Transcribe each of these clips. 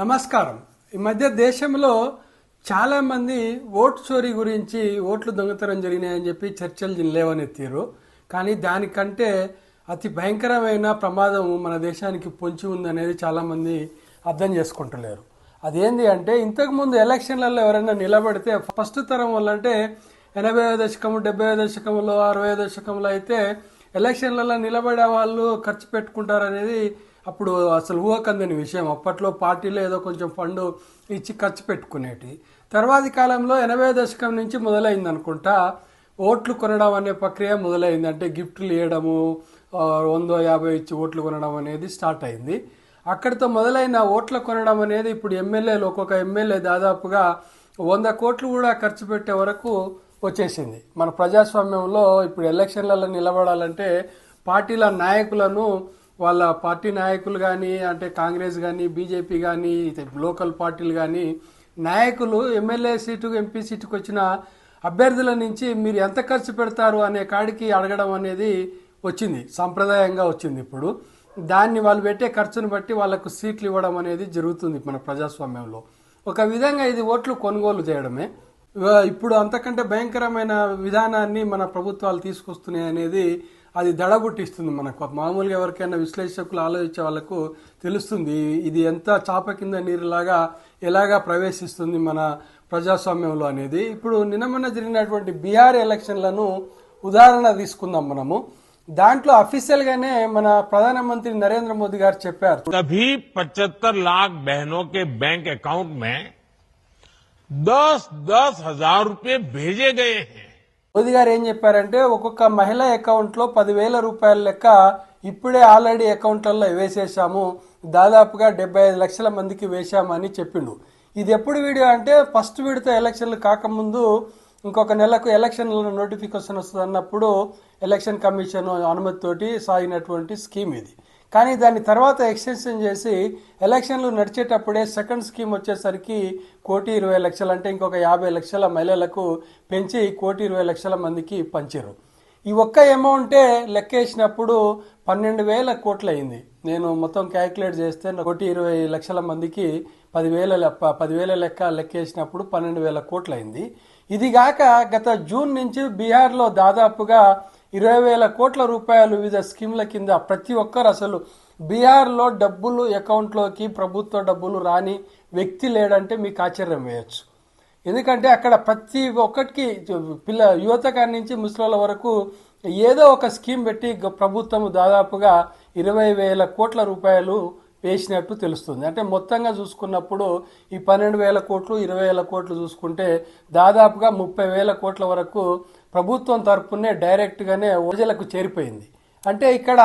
నమస్కారం. ఈ మధ్య దేశంలో చాలా మంది ఓటు చోరీ గురించి ఓట్లు దొంగతనం జరిగినాయని చెప్పి చర్చలు లేవనెత్తారు కానీ దానికంటే అతి భయంకరమైన ప్రమాదం మన దేశానికి పొంచి ఉందనేది చాలా మంది అర్థం చేసుకుంటలేరు. అదేంది అంటే ఇంతకుముందు ఎలక్షన్లలో ఎవరైనా నిలబడితే ఫస్ట్ తరం వల్ల అంటే ఎనభై దశకము డెబ్బై దశకంలో అరవై దశకంలో అయితే ఎలక్షన్లలో నిలబడే వాళ్ళు ఖర్చు పెట్టుకుంటారనేది అప్పుడు అసలు ఊహకందని విషయం. అప్పట్లో పార్టీలో ఏదో కొంచెం ఫండ్ ఇచ్చి ఖర్చు పెట్టుకునేటి. తర్వాతి కాలంలో ఎనభై దశకం నుంచి మొదలైంది అనుకుంటా ఓట్లు కొనడం అనే ప్రక్రియ మొదలైంది. అంటే గిఫ్ట్లు ఇవ్వడము వందో యాభై ఇచ్చి ఓట్లు కొనడం అనేది స్టార్ట్ అయింది. అక్కడితో మొదలైన ఓట్ల కొనడం అనేది ఇప్పుడు ఎమ్మెల్యేలు ఒక్కొక్క ఎమ్మెల్యే దాదాపుగా వంద కోట్లు కూడా ఖర్చు పెట్టే వరకు వచ్చేసింది. మన ప్రజాస్వామ్యంలో ఇప్పుడు ఎలక్షన్లలో నిలబడాలంటే పార్టీల నాయకులను వాళ్ళ పార్టీ నాయకులు కానీ అంటే కాంగ్రెస్ కానీ బీజేపీ కానీ లోకల్ పార్టీలు కానీ నాయకులు ఎమ్మెల్యే సీటు ఎంపీ సీటుకు వచ్చిన అభ్యర్థుల నుంచి మీరు ఎంత ఖర్చు పెడతారు అనే కాడికి అడగడం అనేది వచ్చింది సాంప్రదాయంగా వచ్చింది ఇప్పుడు. దాన్ని వాళ్ళు పెట్టే ఖర్చును బట్టి వాళ్ళకు సీట్లు ఇవ్వడం అనేది జరుగుతుంది మన ప్రజాస్వామ్యంలో. ఒక విధంగా ఇది ఓట్లు కొనుగోలు చేయడమే. ఇప్పుడు అంతకంటే భయంకరమైన విధానాన్ని మన ప్రభుత్వాలు తీసుకొస్తున్నాయి అనేది అది దడగొట్టిస్తుంది మనకు. మామూలుగా ఎవరికైనా విశ్లేషకులు ఆలోచించే వాళ్ళకు తెలుస్తుంది ఇది ఎంత చాప కింద నీరులాగా ఎలాగా ప్రవేశిస్తుంది మన ప్రజాస్వామ్యంలో అనేది. ఇప్పుడు నిన్నమన్న జరిగినటువంటి బీహార్ ఎలక్షన్లను ఉదాహరణ తీసుకుందాం మనము. దాంట్లో అఫీషియల్ గానే మన ప్రధానమంత్రి నరేంద్ర మోదీ గారు చెప్పారు. కభీ పచ్చర్ లాఖ్ బహనో కే బ్యాంక్ అకౌంట్ మే దస్ దస్ హజార్ రూపే భేజే గయే మోదీ గారు ఏం చెప్పారంటే ఒక్కొక్క మహిళ అకౌంట్లో పదివేల రూపాయల లెక్క ఇప్పుడే ఆల్రెడీ అకౌంట్లలో వేసేసాము దాదాపుగా డెబ్బై ఐదు లక్షల మందికి వేశామని చెప్పిండు. ఇది ఎప్పుడు వీడియో అంటే ఫస్ట్ విడత ఎలక్షన్లు కాకముందు ఇంకొక నెలకు ఎలక్షన్ల నోటిఫికేషన్ వస్తుంది అన్నప్పుడు ఎలక్షన్ కమిషన్ అనుమతితోటి సాగినటువంటి స్కీమ్ ఇది. కానీ దాని తర్వాత ఎక్స్టెన్షన్ చేసి ఎలక్షన్లు నడిచేటప్పుడే సెకండ్ స్కీమ్ వచ్చేసరికి కోటి ఇరవై లక్షలు అంటే ఇంకొక యాభై లక్షల మహిళలకు పెంచి కోటి ఇరవై లక్షల మందికి పంచారు. ఈ ఒక్క అమౌంటే లెక్కేసినప్పుడు పన్నెండు వేల కోట్లు అయింది నేను మొత్తం క్యాలిక్యులేట్ చేస్తే కోటి ఇరవై లక్షల మందికి పదివేల లెక్క పదివేల లెక్క లెక్కేసినప్పుడు పన్నెండు వేల కోట్లు అయింది ఇది గాక గత జూన్ నుంచి బీహార్లో దాదాపుగా ఇరవై వేల కోట్ల రూపాయలు వివిధ స్కీమ్ల కింద ప్రతి ఒక్కరు అసలు బీహార్లో డబ్బులు అకౌంట్లోకి ప్రభుత్వ డబ్బులు రాని వ్యక్తి లేడంటే మీకు ఆశ్చర్యం వేయచ్చు. ఎందుకంటే అక్కడ ప్రతి ఒక్కటికి పిల్ల యువత కాడి నుంచి ముసలిల వరకు ఏదో ఒక స్కీమ్ పెట్టి ప్రభుత్వం దాదాపుగా ఇరవై వేల కోట్ల రూపాయలు వేసినట్టు తెలుస్తుంది. అంటే మొత్తంగా చూసుకున్నప్పుడు ఈ పన్నెండు వేల కోట్లు ఇరవై వేల కోట్లు చూసుకుంటే దాదాపుగా ముప్పై వేల కోట్ల వరకు ప్రభుత్వం తరపునే డైరెక్ట్గానే ప్రజలకు చేరిపోయింది. అంటే ఇక్కడ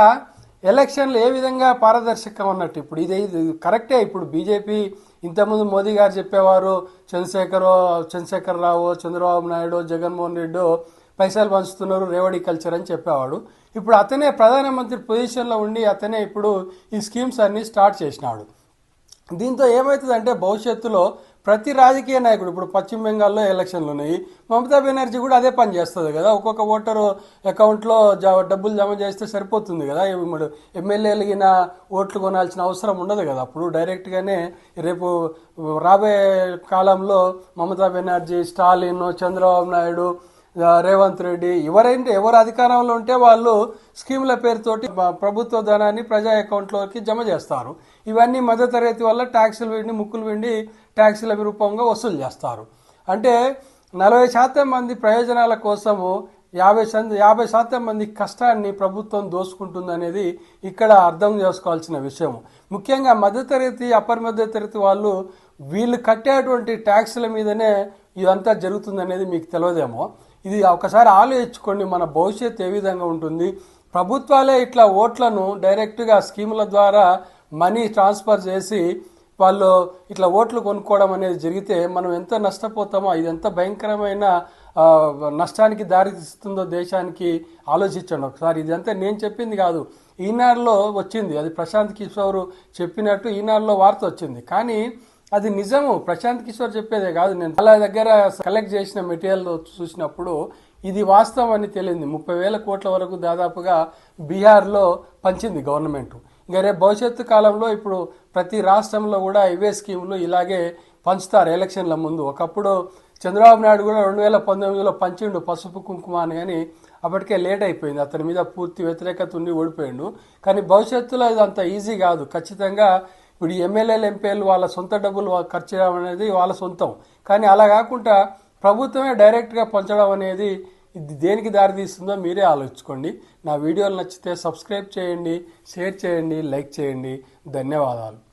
ఎలక్షన్లు ఏ విధంగా పారదర్శకం అన్నట్టు ఇప్పుడు ఇది ఇది కరెక్టే. ఇప్పుడు బీజేపీ ఇంతకుముందు మోదీ గారు చెప్పేవారు చంద్రశేఖర్ చంద్రశేఖర్ రావు చంద్రబాబు నాయుడు జగన్మోహన్ రెడ్డి పైసలు పంచుతున్నారు రేవడి కల్చర్ అని చెప్పేవాడు. ఇప్పుడు అతనే ప్రధానమంత్రి పొజిషన్లో ఉండి అతనే ఇప్పుడు ఈ స్కీమ్స్ అన్నీ స్టార్ట్ చేసినాడు. దీంతో ఏమవుతుందంటే భవిష్యత్తులో ప్రతి రాజకీయ నాయకుడు ఇప్పుడు పశ్చిమ బెంగాల్లో ఎలక్షన్లు ఉన్నాయి మమతా బెనర్జీ కూడా అదే పని చేస్తుంది కదా. ఒక్కొక్క ఓటరు అకౌంట్లో జ- డబ్బులు జమ చేస్తే సరిపోతుంది కదా. ఇప్పుడు ఎమ్మెల్యేలగిన ఓట్లు కొనాల్సిన అవసరం ఉండదు కదా. అప్పుడు డైరెక్ట్గానే రేపు రాబోయే కాలంలో మమతా బెనర్జీ స్టాలిన్ చంద్రబాబు నాయుడు రేవంత్ రెడ్డి. ఎవరైతే ఎవరు అధికారంలో ఉంటే వాళ్ళు స్కీముల పేరుతోటి ప్రభుత్వ ధనాన్ని ప్రజా అకౌంట్లోకి జమ చేస్తారు. ఇవన్నీ మధ్యతరగతి వల్ల ట్యాక్సులు విండి ముక్కులు విండి ట్యాక్సుల రూపంగా వసూలు చేస్తారు. అంటే నలభై శాతం మంది ప్రయోజనాల కోసము యాభై శాతం యాభై శాతం మంది కష్టాన్ని ప్రభుత్వం దోసుకుంటుంది అనేది ఇక్కడ అర్థం చేసుకోవాల్సిన విషయం. ముఖ్యంగా మధ్యతరగతి అప్పర్ మధ్యతరగతి వాళ్ళు వీళ్ళు కట్టేటువంటి ట్యాక్సుల మీదనే ఇదంతా జరుగుతుంది అనేది మీకు తెలియదేమో. ఇది ఒకసారి ఆలోచించుకోండి మన భవిష్యత్తు ఏ విధంగా ఉంటుంది. ప్రభుత్వాలే ఇట్లా ఓట్లను డైరెక్ట్గా స్కీముల ద్వారా మనీ ట్రాన్స్ఫర్ చేసి వాళ్ళు ఇట్లా ఓట్లు కొనుక్కోవడం అనేది జరిగితే మనం ఎంత నష్టపోతామో ఇది ఎంత భయంకరమైన నష్టానికి దారితీస్తుందో దేశానికి ఆలోచించండి ఒకసారి. ఇదంతా నేను చెప్పింది కాదు. ఈనాడులో వచ్చింది. అది ప్రశాంత్ కిషోర్ చెప్పినట్టు ఈనాడులో వార్త వచ్చింది. కానీ అది నిజము. ప్రశాంత్ కిషోర్ చెప్పేదే కాదు. నేను వాళ్ళ దగ్గర కలెక్ట్ చేసిన మెటీరియల్ చూసినప్పుడు ఇది వాస్తవం అని తెలియంది ముప్పై వేల కోట్ల వరకు దాదాపుగా బీహార్లో పంచింది గవర్నమెంట్ ఇంకా రేపు భవిష్యత్తు కాలంలో ఇప్పుడు ప్రతి రాష్ట్రంలో కూడా ఇవే స్కీములు ఇలాగే పంచుతారు ఎలక్షన్ల ముందు. ఒకప్పుడు చంద్రబాబు నాయుడు కూడా రెండు వేల పంతొమ్మిదిలో పంచిండు పసుపు కుంకుమ అని కానీ అప్పటికే లేట్ అయిపోయింది. అతని మీద పూర్తి వ్యతిరేకత ఉండి ఓడిపోయిండు. కానీ భవిష్యత్తులో ఇది అంత ఈజీ కాదు. ఖచ్చితంగా ఇప్పుడు ఎమ్మెల్యేలు ఎంపీలు వాళ్ళ సొంత డబ్బులు ఖర్చు చేయడం అనేది వాళ్ళ సొంతం. కానీ అలా కాకుండా ప్రభుత్వమే డైరెక్ట్గా పంచడం అనేది ఇది దేనికి దారితీస్తుందో మీరే ఆలోచించుకోండి. నా వీడియోలు నచ్చితే సబ్స్క్రైబ్ చేయండి షేర్ చేయండి లైక్ చేయండి. ధన్యవాదాలు.